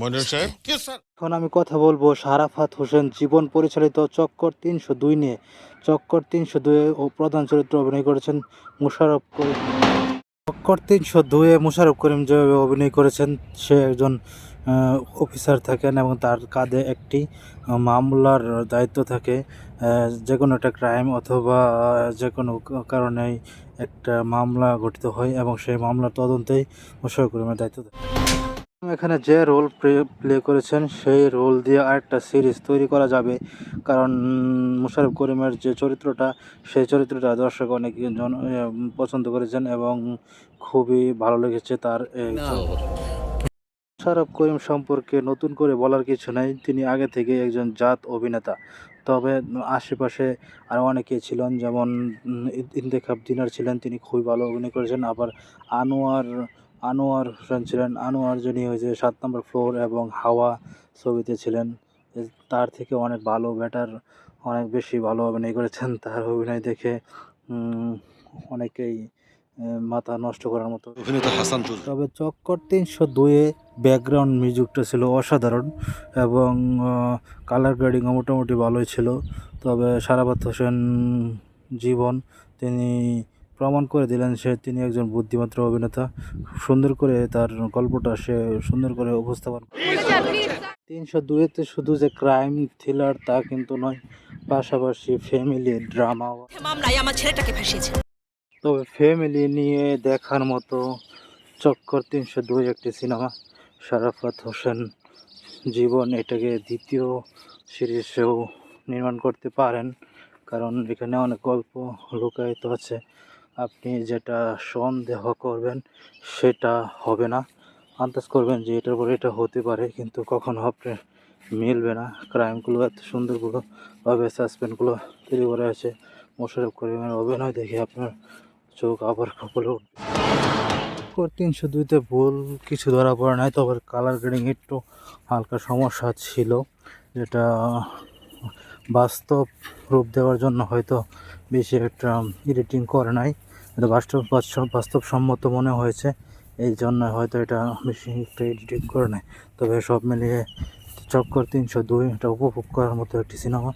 মনির সাহেব? এখন আমি কথা বলব সারাফাত হোসেন জীবন পরিচালিত চক্কর তিনশো দুই নিয়ে। চক্কর তিনশো দুয়ে ও প্রধান চরিত্রে অভিনয় করেছেন মুশারফ করিম। চক্কর তিনশো দুয়ে মুশারফ করিম যেভাবে অভিনয় করেছেন সে একজন অফিসার থাকেন এবং তার কাঁধে একটি মামলার দায়িত্ব থাকে। যে কোনো একটা ক্রাইম অথবা যে কোনো কারণেই একটা মামলা গঠিত হয় এবং সেই মামলার তদন্তেই মুশারফ করিমের দায়িত্ব থাকে। এখানে যে রোল প্লে করেছেন সেই রোল দিয়ে আরেকটা সিরিজ তৈরি করা যাবে। কারণ মুশারফ করিমের যে চরিত্রটা সেই চরিত্রটা দর্শক অনেক জন পছন্দ করেছেন এবং খুবই ভালো লেগেছে তার মুশারফ করিম সম্পর্কে নতুন করে বলার কিছু নাই। তিনি আগে থেকে একজন জাত অভিনেতা। তবে আশেপাশে আরও অনেকেই ছিলেন যেমন উম, ইন- দিনার ছিলেন তিনি খুবই ভালো অভিনয় করেছেন। আবার আনোয়ার আনোয়ার হোসেন ছিলেন। আনোয়ার যিনি হয়েছে সাত নম্বর ফ্লোর এবং হাওয়া ছবিতে ছিলেন তার থেকে অনেক ভালো বেটার অনেক বেশি ভালো অভিনয় করেছেন। তার অভিনয় দেখে অনেকেই মাথা নষ্ট করার মতো। অভিনেতা হাসান তবে চক্কর তিনশো দুয়ে ব্যাকগ্রাউন্ড মিউজিকটা ছিল অসাধারণ এবং কালার গ্রেডিংও মোটামুটি ভালোই ছিল। তবে সারাবাত হোসেন জীবন তিনি প্রমাণ করে দিলেন সে তিনি একজন বুদ্ধিমাত্র অভিনেতা। খুব সুন্দর করে তার গল্পটা সে সুন্দর করে উপস্থাপন তিনশো দুয়েতে শুধু যে ক্রাইম থ্রিলার তা কিন্তু নয় পাশাপাশি ফ্যামিলি ড্রামা মামলায় আমার ছেলেটাকে ফাঁসিয়েছে। তবে ফ্যামিলি নিয়ে দেখার মতো চক্কর তিনশো দুই একটি সিনেমা শারাফাত হোসেন জীবন এটাকে দ্বিতীয় সিরিজেও নির্মাণ করতে পারেন কারণ এখানে অনেক গল্প লুকায়িত আছে। আপনি যেটা সন্দেহ করবেন সেটা হবে না। আন্দাজ করবেন যে এটার পরে এটা হতে পারে, কিন্তু কখনো আপনি মিলবে না। ক্রাইমগুলো এত সুন্দরগুলো ভাবে সাসপেন্সগুলো তৈরি করা আছে মোশারফ করিমের অভিনয় দেখে আপনার চোখ আবার কপালে উঠবে। তিনশো দুইতে ভুল কিছু ধরা পড়ে নাই, তবে কালার গ্রেডিং একটু হালকা সমস্যা ছিল, যেটা বাস্তব রূপ দেওয়ার জন্য হয়তো বেশি একটা এডিটিং করে নাই। এটা বাস্তব, বাস্তব- বাস্তবসম্মত মনে হয়েছে। এই জন্য হয়তো এটা বেশি একটা এডিটিং করে নেয়। তবে সব মিলিয়ে চক্কর তিনশো দুই, এটা উপভোগ করার মতো একটি সিনেমা।